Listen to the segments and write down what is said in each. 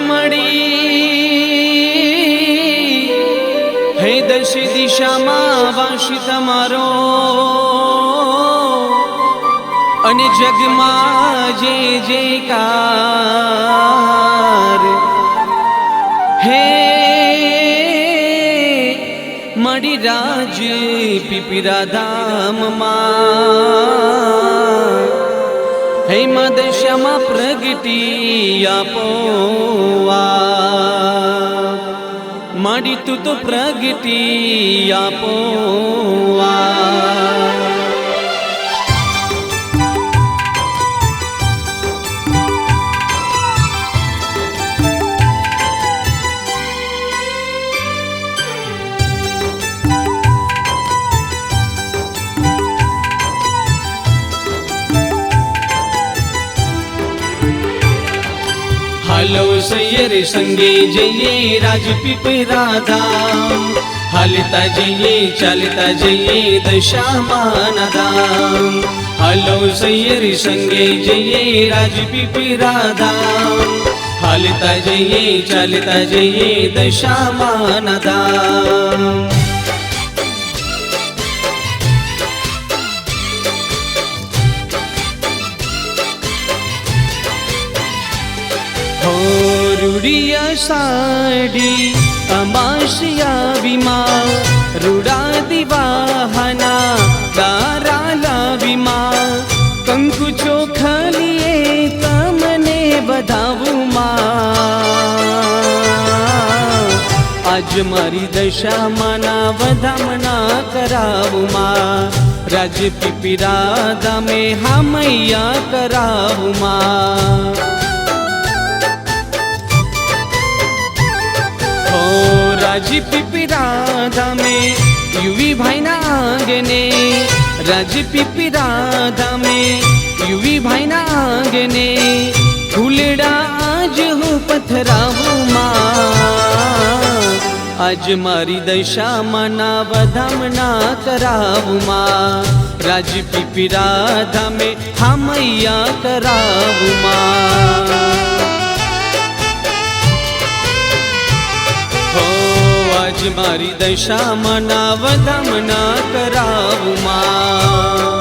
મળી. હે દશ દિશામાં વાંશી તમારો. અને જગમાં જે જે કાર. હે મળી રાજ પીપીરા ધામમાં. હે મદશમાં પ્રગટી આપો આપ. મળી તું તો હાલો સૈયર સંગે જઈએ રાજપીપળા ધામ હાલતા જઈએ ચાલતા જઈએ દશામાન ધામ હલો સૈયર સંગે જઈએ રાજપીપળા ધામ હાલતા જઈએ ચાલતા જઈએ દશામાન ધામ રૂડિયા સાડી, અમાશિયા વિમા રૂડા દિવાહના દારાલા વિમા કંકુ ચોખલીએ તમને બધાવું માં. આજ મારી દશામાના વધામણા કરાવું માં. રાજ પીપીરા દામે હામૈયા કરાવું માં. હો રાજી પીપીરા ધામે યુવી ભાઈના આંગને રાજી પીપીરા ધામે યુવી ભાઈના આંગને ફૂલડા આજ હું પથરાવું માં. આજ મારી દશામાના વધામણા કરાવું માં. રાજ પીપીરા ધામે હામૈયા કરાવું માં. આજ મારી દશામાં વધામણા કરાવું માં.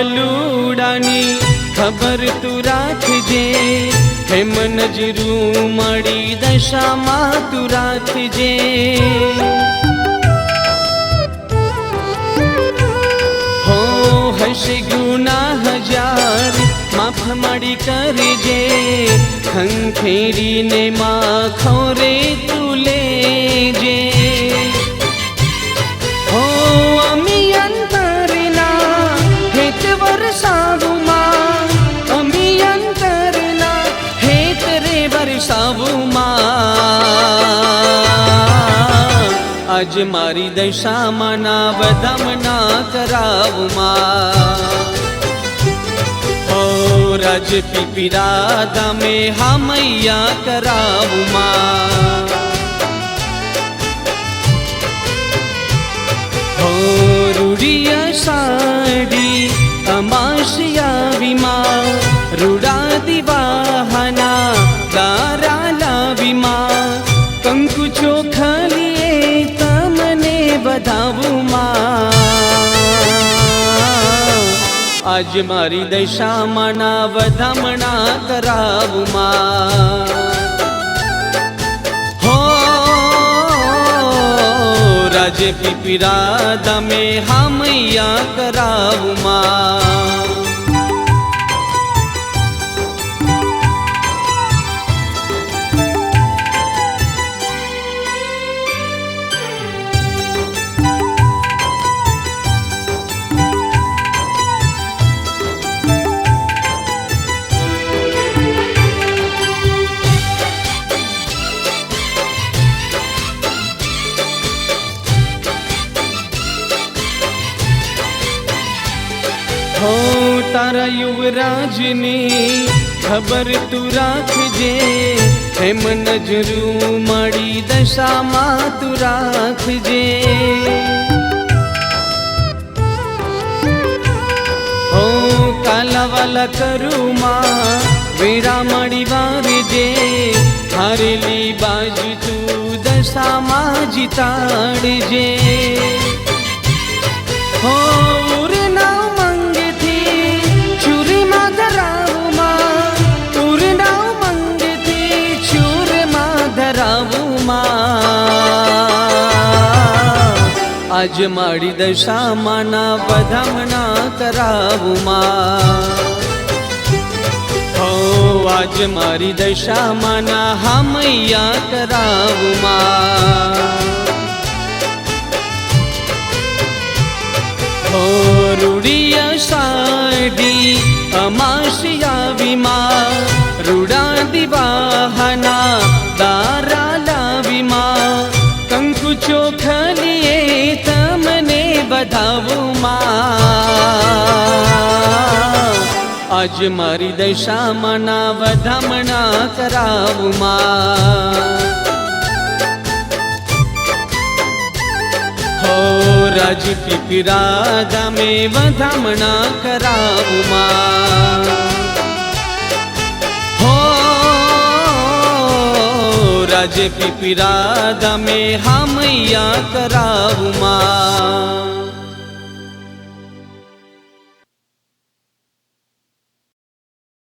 તારા બલુડાની ખબર તું રાખજે હેમ નજરું મળી દશામાં તું રાખજે હો હશે ગુના હજાર માફ મળી કરજે ખંખેરીને માખો ખોરે તું લેજે આજ મારી દશામાના વધામણા કરાવુમાં હો રાજ પીપીરા દામે હામૈયા કરાવુમાં હો રૂડિયા સાડી અમાશિયા આજ મારી દશામાના વધામણા કરાવું માં. હો રાજે પીપીરા દમે હામૈયા મૈયા માં. હો તારા યુવરાજની ખબર તું રાખજે. એમ નજરું માડી દશામાં તું રાખજે. હો, કાલાવાલા કરુમાં વેરા મળી વારજે હારેલી બાજુ તું દશામાં જીતાડજે. હો આજ મારી દશામાંના વધામણા કરાવુમાં હો, આજ મારી દશામાંના હામૈયા કરાવુમાં હો, રૂડિયા સાડી અમાશિયા વિમા રૂડા દિવાહના બધાવુમાં આજ મારી દશામાંના વધામણા કરાવુમાં. હો રાજ પીપીરા ગામે વધામણા કરાવુમાં. હો રાજ પીપીરા ગામે હામૈયા કરાવુમાં.